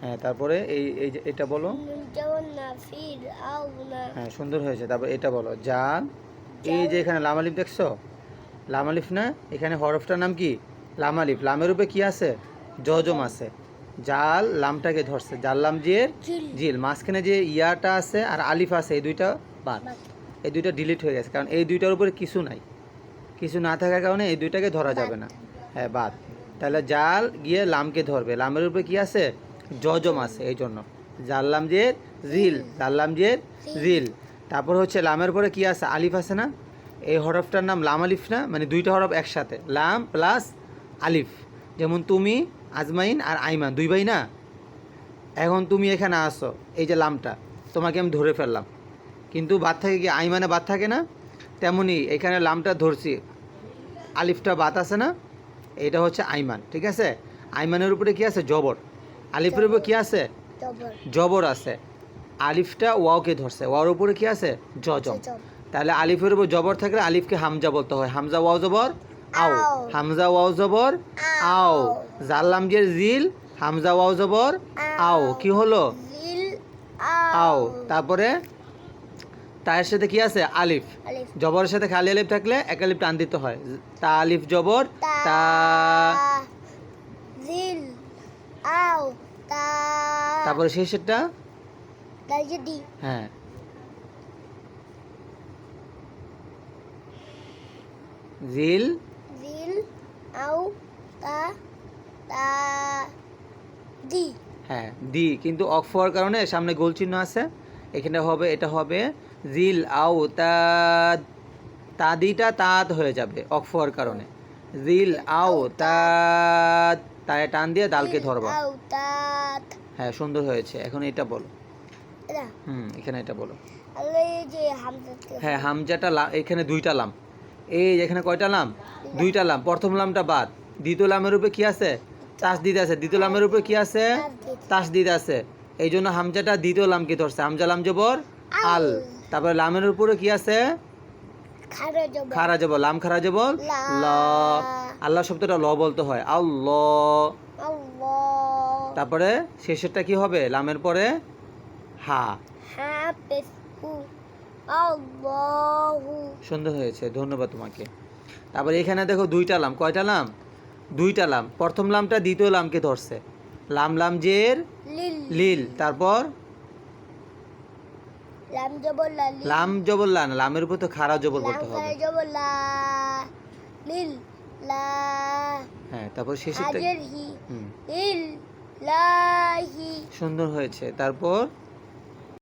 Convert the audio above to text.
হ্যাঁ তারপরে এই এই যে এটা বলো। হ্যাঁ সুন্দর হয়েছে। তারপর এটা বলো। জাল এই যে এখানে লামালিফ দেখছ? লামালিফ না? এখানে হরফটার নাম কি? লামালিফ লামের উপরে কি আছে? জজম আছে। জাল লামটাকে ধরছে। জাল লাম জিয়ের জিল। মাঝখানে যে ইয়াটা আছে আর আলিফ আছে এই দুইটা বাদ। এই দুইটা ডিলিট হয়ে গেছে। কারণ এই দুইটার উপরে কিছু নাই। কিছু না থাকার কারণে এই দুইটাকে ধরা যাবে না। হ্যাঁ বাদ। তাহলে জাল গিয়ে লামকে ধরবে। লামের উপরে কি আছে? জজম আছে এই জন্য জাল লাম যে রিল জাল লাম যে রিল তারপর হচ্ছে লামের পরে কি আছে? আলিফ আছে না? এই হরফটার নাম লাম আলিফ না? মানে দুইটা হরফ একসাথে। লাম প্লাস আলিফ। যেমন তুমি, আজমাইন আর আইমান, দুই ভাই না? এখন তুমি এখানে আসো, এই যে লামটা। তোমাকে আমি ধরে ফেললাম। কিন্তু বাদ থাকে কি? আইমানে বাদ থাকে না? তেমনি এখানে লামটা ধরছি। আলিফটা বাদ আছে না? এটা হচ্ছে আইমান ঠিক আছে? আইমানের উপরে কি আছে? জবর। আলিফের উপরে কি আছে? জবর। আছে। আলিফটা ওয়াওকে ধরছে। ওয়ার উপরে কি আছে? জজম। তাহলে আলিফের উপর জবর থাকলে আলিফকে হামজা বলতে হয়। হামজা ওয়াও জবর? আও। হামজা ওয়াও জবর? আও। আও। জাল্লাম যে জিল হামজা ওয়াও জবর? আও। কি হলো? আও। তারপরে? তায়ের সাথে কি আছে? আলিফ। জবরের সাথে খালি আলিফ থাকলে এক আলিফ টান দিতে হয়। তা আলিফ জবর তা আও তা তারপরে শেষেরটা? দি হ্যাঁ। জিল। জিল আও তা তা দি হ্যাঁ দি কিন্তু অফ হওয়ার কারণে সামনে গোল চিহ্ন আছে। এখানে হবে এটা হবে জিল আও তা তাদিটা তাত হয়ে যাবে হওয়ার কারণে। জিল আও তা তায় টান দিয়ে দালকে ধরবা। হ্যাঁ সুন্দর হয়েছে। এখন এটা বলো। হুম এখানে এটা বলো। হ্যাঁ হামজাটা এখানে দুইটা লাম। এই এখানে কয়টা লাম? দুইটা লাম। প্রথম লামটা বাদ। দ্বিতীয় লামের উপরে কি আছে? তাস দিতে আছে। দ্বিতীয় লামের উপরে কি আছে? তাস দিতে আছে। এই জন্য হামজাটা দ্বিতীয় লামকে ধরছে। হামজা লাম জবর আল। তারপরে লামের উপরে কি আছে? খারা জবর লাম খারা জবর লা। আল্লাহ শব্দটা ল বলতে হয়। আল্লাহ তারপরে শেষেরটা কি হবে? লামের পরে হা। সুন্দর হয়েছে। ধন্যবাদ তোমাকে। তারপরে এখানে দেখো দুইটা লাম। কয়টা লাম? দুইটা লাম। প্রথম লামটা দ্বিতীয় লামকে ধরছে। লাম লাম জের লিল। তারপর লাম জবর লা লাম জবর লা লামের উপর তো খারা জবর করতে হবে। লাম জবর লা লিল লা। হ্যাঁ তারপর শেষে হি লিল লাহি সুন্দর হয়েছে। তারপর?